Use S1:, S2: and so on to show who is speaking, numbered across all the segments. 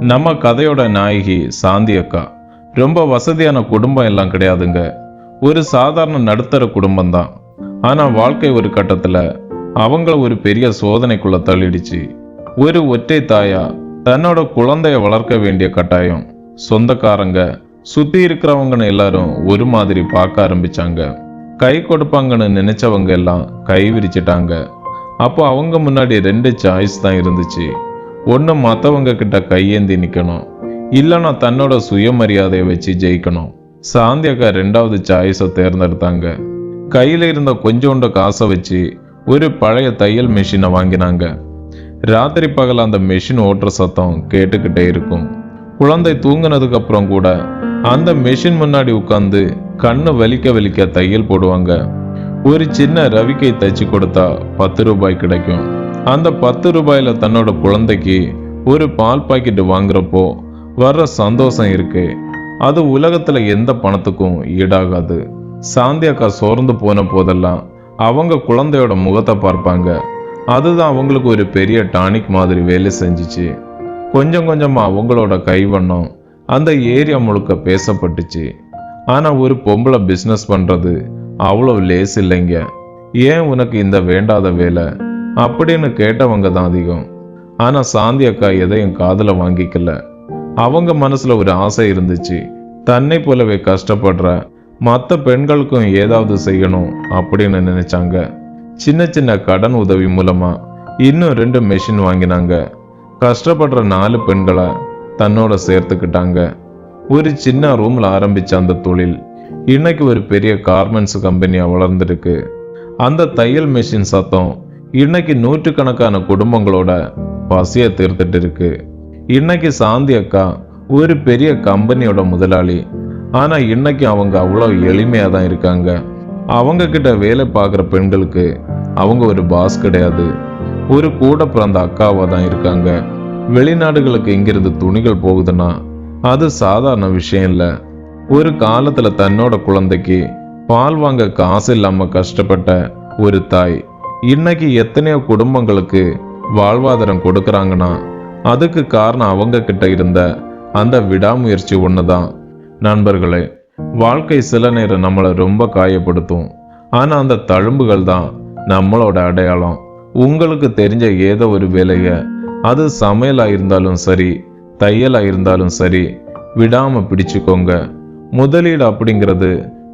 S1: நம்ம கதையோட நாயகி சாந்தி அக்கா. ரொம்ப வசதியான குடும்பம் எல்லாம் கிடையாதுங்க. ஒரு சாதாரண நடுத்தர குடும்பம் தான் ஆனால் வாழ்க்கை ஒரு கட்டத்தில் அவங்கள ஒரு பெரிய சோதனைக்குள்ள தள்ளிடுச்சு. ஒரு ஒற்றை தாயா தன்னோட குழந்தைய வளர்க்க வேண்டிய கட்டாயம். சொந்தக்காரங்க சுற்றி இருக்கிறவங்கன்னு எல்லாரும் ஒரு மாதிரி பார்க்க ஆரம்பிச்சாங்க. கை கொடுப்பாங்கன்னு நினைச்சவங்க எல்லாம் கை விரிச்சிட்டாங்க. அப்போ அவங்க முன்னாடி ரெண்டு சாய்ஸ் தான் இருந்துச்சு. ஒன்று மற்றவங்க கிட்ட கையேந்தி நிற்கணும் இல்லைன்னா தன்னோட சுயமரியாதையை வச்சு ஜெயிக்கணும். சாந்தியக்கா ரெண்டாவது சாய்ஸை தேர்ந்தெடுத்தாங்க. கையில் இருந்த கொஞ்சோண்டு காசை வச்சு ஒரு பழைய தையல் மிஷினை வாங்கினாங்க. ராத்திரி பகல் அந்த மிஷின் ஓட்டுற சத்தம் கேட்டுக்கிட்டே இருக்கும். குழந்தை தூங்கினதுக்கு அப்புறம் கூட அந்த மிஷின் முன்னாடி உட்காந்து கண்ணு வலிக்க வலிக்க தையல் போடுவாங்க. ஒரு சின்ன ரவிக்கை தைச்சு கொடுத்தா பத்து ரூபாய் கிடைக்கும். அந்த பத்து ரூபாயில தன்னோட குழந்தைக்கு ஒரு பால் பாக்கெட் வாங்குறப்போ வர்ற சந்தோஷம் இருக்கு. அது உலகத்தில் எந்த பணத்துக்கும் ஈடாகாது. சாந்தி அக்கா சோர்ந்து போன போதெல்லாம் அவங்க குழந்தையோட முகத்தை பார்ப்பாங்க. அதுதான் அவங்களுக்கு ஒரு பெரிய டானிக் மாதிரி வேலை செஞ்சுச்சு. கொஞ்சம் கொஞ்சமாக அவங்களோட கைவண்ணம் அந்த ஏரியா முழுக்க பேசப்பட்டுச்சு. ஆனால் ஒரு பொம்பளை பிஸ்னஸ் பண்ணுறது அவ்வளோ லேஸ் இல்லைங்க. ஏன் உனக்கு இந்த வேண்டாத வேலை? அப்படின்னு கேட்டவங்க தான் அதிகம். ஆனால் சாந்தி அக்கா எதையும் காதில் வாங்கிக்கல. அவங்க மனசில் ஒரு ஆசை இருந்துச்சு. தன்னை போலவே கஷ்டப்படுற மற்ற பெண்களுக்கும் ஏதாவது செய்யணும் அப்படின்னு நினைச்சாங்க. சின்ன சின்ன கடன் உதவி மூலமா இன்னும் ரெண்டு மெஷின் வாங்கினாங்க. கஷ்டப்படுற நாலு பெண்களை தன்னோட சேர்த்துக்கிட்டாங்க. ஒரு சின்ன ரூமில் ஆரம்பித்த அந்த தொழில் இன்னைக்கு ஒரு பெரிய கார்மெண்ட்ஸ் கம்பெனியாக வளர்ந்துருக்கு. அந்த தையல் மெஷின் சத்தம் இன்னைக்கு நூற்றுக்கணக்கான குடும்பங்களோட பசியை தீர்த்துட்டு இருக்கு இன்னைக்கு சாந்தி அக்கா ஒரு பெரிய கம்பெனியோட முதலாளி. ஆனா இன்னைக்கு அவங்க அவ்வளோ எளிமையாக தான் இருக்காங்க. அவங்க கிட்ட வேலை பார்க்குற பெண்களுக்கு அவங்க ஒரு பாஸ் கிடையாது. ஒரு கூட பிறந்த அக்காவா தான் இருக்காங்க. வெளிநாடுகளுக்கு இங்கிருந்து துணிகள் போகுதுன்னா அது சாதாரண விஷயம் இல்லை. ஒரு காலத்துல தன்னோட குழந்தைக்கு பால் வாங்க காசு இல்லாம கஷ்டப்பட்ட ஒரு தாய். இன்னைக்கு எத்தனையோ குடும்பங்களுக்கு வாழ்வாதாரம் கொடுக்குறாங்கன்னா அதுக்கு காரணம் அவங்க கிட்ட இருந்த அந்த விடாமுயற்சி ஒன்று தான் நண்பர்களே வாழ்க்கை சில நேரம் நம்மளை ரொம்ப காயப்படுத்தும். ஆனால் அந்த தழும்புகள் தான் நம்மளோட அடையாளம். உங்களுக்கு தெரிஞ்ச ஏதோ ஒரு வேலையை அது சமையலாக இருந்தாலும் சரி தையலாக இருந்தாலும் சரி விடாமல் பிடிச்சுக்கோங்க. முதலீடு அப்படிங்கிறது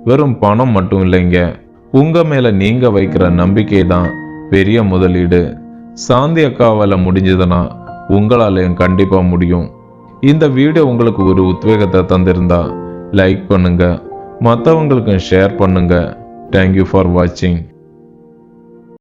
S1: வெறும் பணம் மட்டும் இல்லைங்க. உங்கள் மேலே நீங்கள் வைக்கிற நம்பிக்கை தான் பெரிய முதலீடு. சாந்தி அக்காவால் முடிஞ்சதுன்னா உங்களாலையும் கண்டிப்பாக முடியும்? இந்த வீடியோ உங்களுக்கு ஒரு உத்வேகத்தை தந்திருந்தா லைக் பண்ணுங்கள் மற்றவங்களுக்கும் ஷேர் பண்ணுங்கள் தேங்க்யூ ஃபார் வாட்சிங்